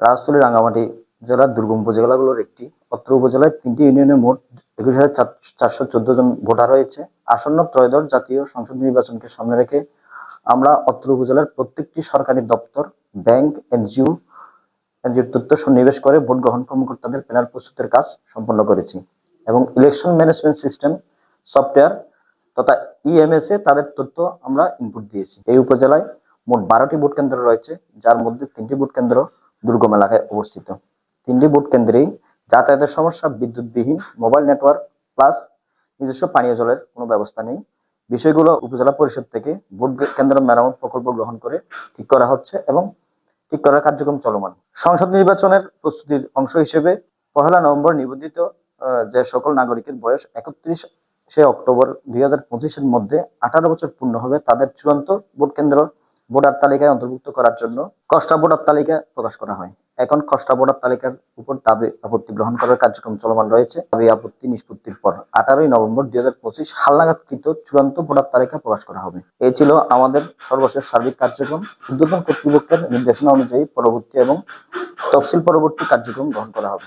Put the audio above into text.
রাজস্থলী রাঙ্গামাটি জেলার দুর্গম উপজেলাগুলোর একটি। অত্র উপজেলায় তিনটি ইউনিয়নে মোট একুশ হাজার চারশো চোদ্দ জন ভোটার রয়েছে। আসন্ন ত্রয়োদশ জাতীয় সংসদ নির্বাচনকে সামনে রেখে আমরা অত্র উপজেলার প্রত্যেকটি সরকারি দপ্তর, ব্যাংক, এনজিও, এনজিওর তথ্য সন্নিবেশ করে ভোট গ্রহণ কর্মকর্তাদের প্যানেল প্রস্তুতের কাজ সম্পন্ন করেছি এবং ইলেকশন ম্যানেজমেন্ট সিস্টেম, সফটওয়্যার তথা ইএমএস এ তাদের তথ্য আমরা ইনপুট দিয়েছি। এই উপজেলায় মোট বারোটি ভোট কেন্দ্র রয়েছে, যার মধ্যে তিনটি ভোট কেন্দ্র দুর্গম এলাকায় অবস্থিত। তিনটি ভোট কেন্দ্রেই যাতায়াতের সমস্যা, বিদ্যুৎবিহীন মোবাইল নেটওয়ার্ক প্লাস নিজস্ব পানীয় জলের কোনো ব্যবস্থা নেই। বিষয়গুলো উপজেলা পরিষদ থেকে ভোট কেন্দ্র মেরামত প্রকল্প গ্রহণ করে ঠিক করা হচ্ছে এবং ঠিক করার কার্যক্রম চলমান। সংসদ নির্বাচনের প্রস্তুতির অংশ হিসেবে পহেলা নভেম্বর নিবন্ধিত যে সকল নাগরিকের বয়স একত্রিশ সে অক্টোবর দুই হাজার পঁচিশের মধ্যে আঠারো বছর পূর্ণ হবে, তাদের চূড়ান্ত ভোট কেন্দ্র ভোটার তালিকায় অন্তর্ভুক্ত করার জন্য কষ্টা ভোটার তালিকা প্রকাশ করা হয়। এখন খসড়া ভোটার তালিকার উপর দাবি আপত্তি গ্রহণ করার কার্যক্রম চলমান রয়েছে। দাবি আপত্তি নিষ্পত্তির পর আঠারোই নভেম্বর দুই হাজার পঁচিশ হালনাগাদকৃত চূড়ান্ত ভোটার তালিকা প্রকাশ করা হবে। এই ছিল আমাদের সর্বশেষ সার্বিক কার্যক্রম। উদ্বোধন কর্তৃপক্ষের নির্দেশনা অনুযায়ী পরবর্তী এবং তফসিল পরবর্তী কার্যক্রম গ্রহণ করা হবে।